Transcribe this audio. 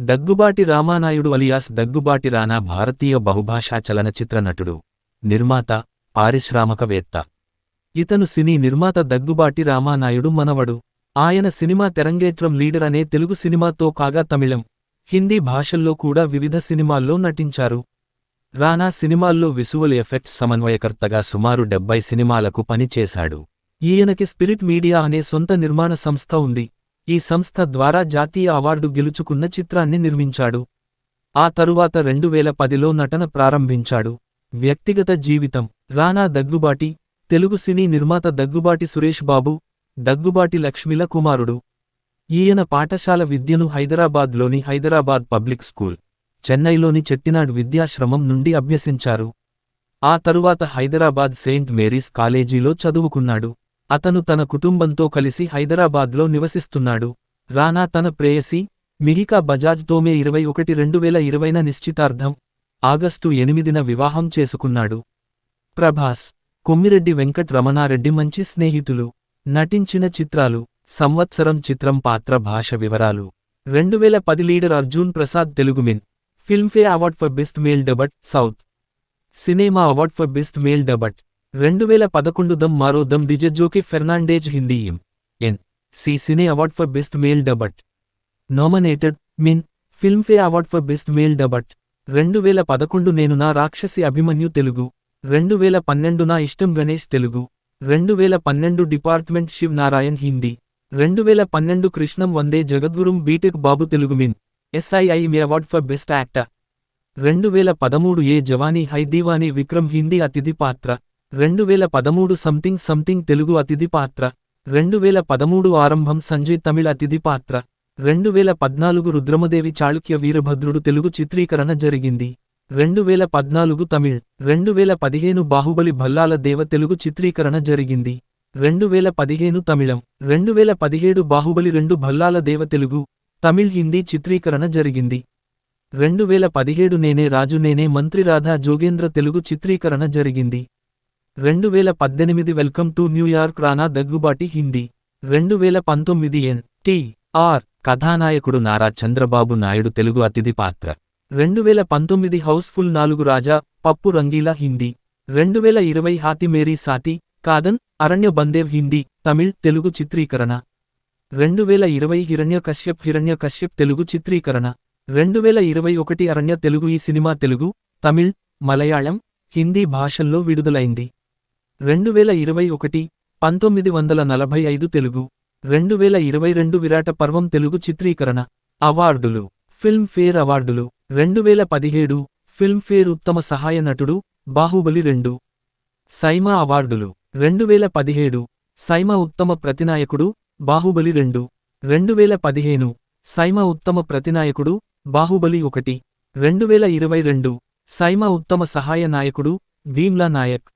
Daggubati Ramanaidu alias Daggubati Rana భారతీయ బహుభాషా చలనచిత్ర నటుడు నిర్మాత పారిశ్రామికవేత్త. ఇతను సినీ నిర్మాత దగ్గుబాటి రామానాయుడు మనవడు. ఆయన సినిమా తెరంగేట్రం లీడర్ అనే తెలుగు సినిమాతో కాగా తమిళం హిందీ భాషల్లో కూడా వివిధ సినిమాల్లో నటించారు. రానా సినిమాల్లో విసువల్ ఎఫెక్ట్స్ సమన్వయకర్తగా సుమారు డెబ్బై సినిమాలకు పనిచేశాడు. ఈయనకి స్పిరిట్ మీడియా అనే సొంత నిర్మాణ సంస్థ ఉంది. ఈ సంస్థ ద్వారా జాతీయ అవార్డు గెలుచుకున్న చిత్రాన్ని నిర్మించాడు. ఆ తరువాత రెండు వేల పదిలో నటన ప్రారంభించాడు. వ్యక్తిగత జీవితం. రానా దగ్గుబాటి తెలుగు సినీ నిర్మాత దగ్గుబాటి సురేష్ బాబు దగ్గుబాటి లక్ష్మిల కుమారుడు. ఈయన పాఠశాల విద్యను హైదరాబాద్లోని హైదరాబాద్ పబ్లిక్ స్కూల్ చెన్నైలోని చెట్టినాడ్ విద్యాశ్రమం నుండి అభ్యసించారు. ఆ తరువాత హైదరాబాద్ సెయింట్ మేరీస్ కాలేజీలో చదువుకున్నాడు. అతను తన కుటుంబంతో కలిసి హైదరాబాద్లో నివసిస్తున్నాడు. రానా తన ప్రేయసి మిహికా బజాజ్ మే ఇరవై ఒకటి రెండు వేల ఇరవైన నిశ్చితార్థం ఆగస్టు ఎనిమిదిన వివాహం చేసుకున్నాడు. ప్రభాస్ కొమ్మిరెడ్డి వెంకట్ రమణారెడ్డి మంచి స్నేహితులు. నటించిన చిత్రాలు సంవత్సరం చిత్రం పాత్ర భాష వివరాలు. రెండు వేల పది leader Arjun Prasad తెలుగుమిన్. Filmfare award for best male debut South. Cinema award for best male debut. రెండు వేల పదకొండు దమ్ మారో దమ్ డిజెజోకి Fernandez హిందీయం N. C. Cine award for best male debut. Nominated min. Filmfare award for best male debut. రెండు వేల పదకొండు నేను నా రాక్షసి అభిమన్యు తెలుగు. రెండు వేల పన్నెండు నా ఇష్టం గణేష్ తెలుగు. రెండు వేల పన్నెండు డిపార్ట్మెంట్ శివ్ నారాయణ్ హిందీ. రెండు వేల పన్నెండు Krishnam Vande Jagadgurum B Tech Babu Telugu min. SIIMA award for best actor. రెండు వేల పదమూడు ఏ జవానీ హైదీవానీ విక్రమ్ హిందీ అతిథి పాత్ర. రెండు వేల పదమూడు సంథింగ్ సంథింగ్ తెలుగు అతిథి పాత్ర రెండు వేల పదమూడు ఆరంభం సంజయ్ తమిళ అతిథి పాత్ర రెండు వేల పద్నాలుగు రుద్రమదేవి చాళుక్య వీరభద్రుడు తెలుగు చిత్రీకరణ జరిగింది రెండు వేల పద్నాలుగు తమిళ్ రెండు వేల పదిహేను బాహుబలి భల్లాల దేవ తెలుగు చిత్రీకరణ జరిగింది రెండు వేల పదిహేను తమిళం రెండు వేల పదిహేడు బాహుబలి రెండు భల్లాల దేవ తెలుగు తమిళ్ హిందీ చిత్రీకరణ జరిగింది రెండు వేల పదిహేడు నేనే రాజు నేనే మంత్రి రాధా జోగేంద్ర తెలుగు చిత్రీకరణ జరిగింది. రెండు వేల పద్దెనిమిది welcome to New York Rana Daggubati Hindi. రెండు వేల పంతొమ్మిది ఎన్ టి ఆర్ కథానాయకుడు నారా చంద్రబాబు నాయుడు తెలుగు అతిథి పాత్ర. రెండు వేల పంతొమ్మిది హౌస్ఫుల్ నాలుగు రాజా పప్పు రంగీలా హిందీ. రెండు వేల ఇరవై హాతి మేరీ సాతి కాదన్ అరణ్య బందేవ్ హిందీ తమిళ్ తెలుగు చిత్రీకరణ. రెండు వేల ఇరవై హిరణ్య కశ్యప్ హిరణ్య కశ్యప్ తెలుగు చిత్రీకరణ. రెండు వేల ఇరవై ఒకటి అరణ్య తెలుగు ఈ సినిమా తెలుగు తమిళ్ మలయాళం హిందీ భాషల్లో విడుదలైంది. రెండు వేల ఇరవై ఒకటి పంతొమ్మిది వందల నలభై ఐదు తెలుగు రెండు వేల ఇరవై రెండు విరాట పర్వం తెలుగు చిత్రీకరణ అవార్డులు ఫిల్మ్ఫేర్ అవార్డులు రెండు వేల పదిహేడు ఫిల్మ్ఫేర్ ఉత్తమ సహాయ నటుడు బాహుబలి రెండు సైమా అవార్డులు రెండు వేల పదిహేడు సైమా ఉత్తమ ప్రతినాయకుడు బాహుబలి రెండు రెండు వేల పదిహేను సైమా ఉత్తమ ప్రతినాయకుడు బాహుబలి ఒకటి రెండు వేల ఇరవై రెండు సైమా ఉత్తమ సహాయ నాయకుడు భీమ్లా నాయక్.